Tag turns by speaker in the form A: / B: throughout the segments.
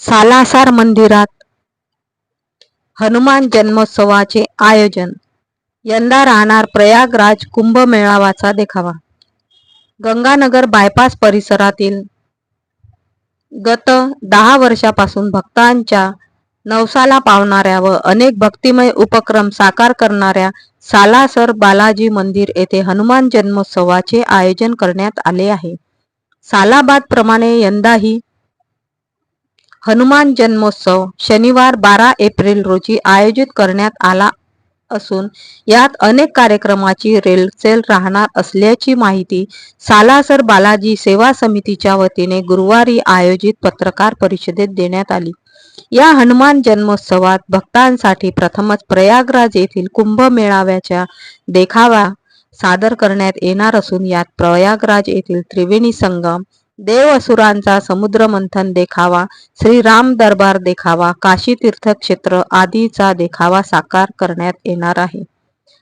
A: सालासार मंदिरात हनुमान जन्मोत्सवाचे आयोजन. यंदा राहणार प्रयागराज कुंभमेळावाचा देखावा. गंगानगर बायपास परिसरातील गत दहा वर्षापासून भक्तांच्या नवसाला पावणाऱ्या व अनेक भक्तिमय उपक्रम साकार करणाऱ्या सालासर बालाजी मंदिर येथे हनुमान जन्मोत्सवाचे आयोजन करण्यात आले आहे. सालाबाद प्रमाणे यंदाही हनुमान जन्मोत्सव शनिवार बारा एप्रिल रोजी आयोजित करण्यात आला असून यात अनेक कार्यक्रमाची रेलचेल राहणार असल्याची माहिती सालासर बालाजी सेवा समितीच्या वतीने गुरुवारी आयोजित पत्रकार परिषदेत देण्यात आली. या हनुमान जन्मोत्सवात भक्तांसाठी प्रथमच प्रयागराज येथील कुंभ मेळाव्याच्या देखावा सादर करण्यात येणार असून यात प्रयागराज येथील त्रिवेणी संगम देव असुरांचा समुद्र मंथन देखावा श्री राम दरबार देखावा काशी तीर्थक्षेत्र आदीचा देखावा साकार करण्यात येणार आहे.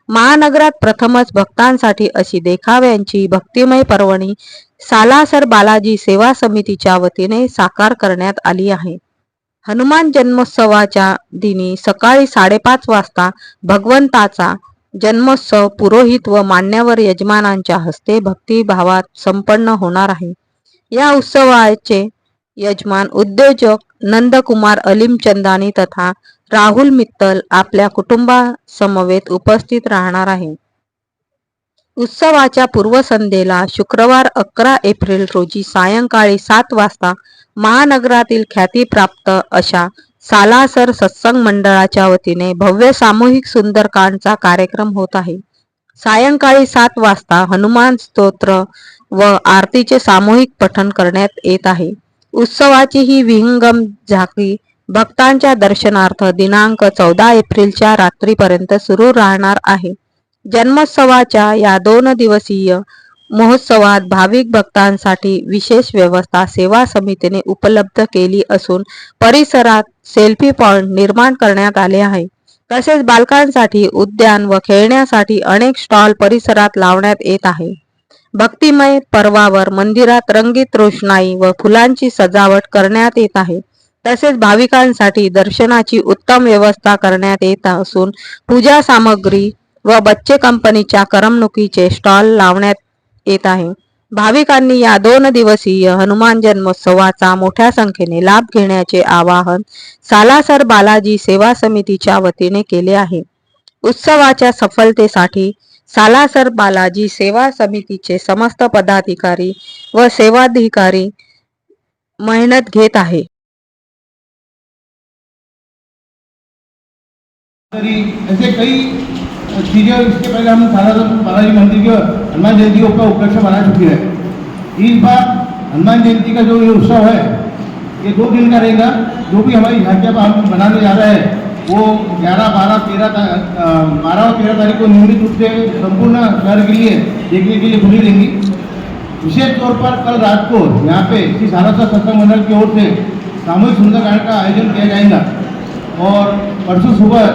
A: महानगरात प्रथमच भक्तांसाठी अशी देखाव्यांची भक्तिमय पर्वणी सालासर बालाजी सेवा समितीच्या वतीने साकार करण्यात आली आहे. हनुमान जन्मोत्सवाच्या दिनी सकाळी साडेपाच वाजता भगवंताचा जन्मोत्सव पुरोहित व मान्यवर यजमानांच्या हस्ते भक्तिभावात संपन्न होणार आहे. या उत्सवाचे यजमान उद्योजक नंदकुमार अलीम चंदानी तथा राहुल मित्तल आपल्या कुटुंबासमवेत उपस्थित राहणार आहे. उत्सवाच्या पूर्वसंध्येला शुक्रवार अकरा एप्रिल रोजी सायंकाळी सात वाजता महानगरातील ख्यातीप्राप्त अशा सालासर सत्संग मंडळाच्या वतीने भव्य सामूहिक सुंदरकांडचा कार्यक्रम होत आहे. सायंकाळी सात वाजता हनुमान स्तोत्र व आरतीचे सामूहिक पठण करण्यात येत आहे. उत्सवाची ही विहंगम झाकी भक्तांच्या दर्शनार्थ दिनांक चौदा एप्रिलच्या रात्रीपर्यंत सुरू राहणार आहे. जन्मोत्सवाच्या या दोन दिवसीय महोत्सवात भाविक भक्तांसाठी विशेष व्यवस्था सेवा समितीने उपलब्ध केली असून परिसरात सेल्फी पॉइंट निर्माण करण्यात आले आहे. तसेच बालकांसाठी उद्यान व खेळण्यासाठी अनेक स्टॉल परिसरात लावण्यात येत आहे. भक्तिमय पर्वावर मंदिरात रंगीत रोषणाई व फुलांची सजावट करण्यात येत आहे. तसेच भाविकांसाठी दर्शनाची उत्तम व्यवस्था करण्यात येत असून पूजा सामग्री व बच्चे कंपनीच्या करमणुकीचे स्टॉल लावण्यात येत आहे. भाविकांनी या दोन दिवसीय हनुमान जन्मोत्सवाचा मोठ्या संख्येने लाभ घेण्याचे आवाहन सालासर बालाजी सेवा समितीच्या वतीने केले आहे. उत्सवाच्या सफलतेसाठी सालासर बालाजी सेवा समितीचे समस्त पदाधिकारी व सेवाधिकारी मेहनत घेत आहे.
B: ऐसे कई चीज़ें इसके पहले हम सालासर बालाजी मंदिर के हनुमान जयंती का उपलक्ष्य मना चुके हैं इस बार हनुमान जयंती का जो ये उत्सव है ये दो दिन का रहेगा जो भी हमारी झांकियाँ हम मनाने जा रहे हैं वो ग्यारह, बारह, तेरह बारह और तेरह तारीख को नियमित रूप से संपूर्ण शहर के लिए देखने के लिए खुली रहेंगी। विशेष तौर पर कल रात को यहाँ पे श्री सारस्वत सत्संग मंडल की ओर से सामूहिक सुंदरकांड का आयोजन किया जाएगा और परसों सुबह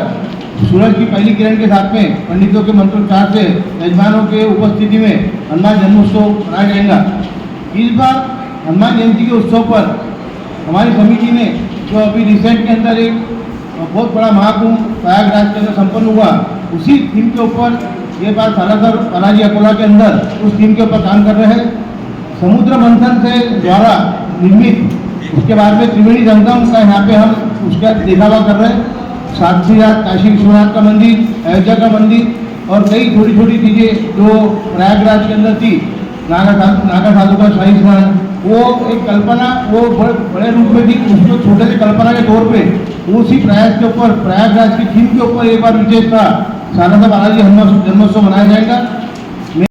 B: सूरज की पहली किरण के साथ में पंडितों के मंत्रोच्चार से यजमानों के उपस्थिति में हनुमान जन्मोत्सव मनाया जाएगा। इस बार हनुमान जयंती के उत्सव पर हमारी समिति ने जो अभी रिसेंट के अंदर एक बहुत बड़ा महाकुंभ प्रयागराज के अंदर संपन्न हुआ। उसी थीम के ऊपर ये बार सालासर बालाजी अकोला के अंदर उस थीम के ऊपर काम कर रहे हैं। समुद्र मंथन से द्वारा निर्मित, उसके बाद में त्रिवेणी संगम का यहाँ पे हम उसका दिखावा कर रहे हैं। साथ काशी विश्वनाथ का मंदिर, अयोध्या का मंदिर और कई छोटी छोटी चीज़ें जो प्रयागराज के अंदर थी। नागा नागा साधु का शाही स्नान, वो एक कल्पना, वो बड़े रूप में थी। उसको छोटे से कल्पना के तौर पे उसी प्रयास के ऊपर प्रयागराज की थीम के ऊपर एक बार विशेष था शारदा बालाजी जन्मोत्सव मनाया जाएगा।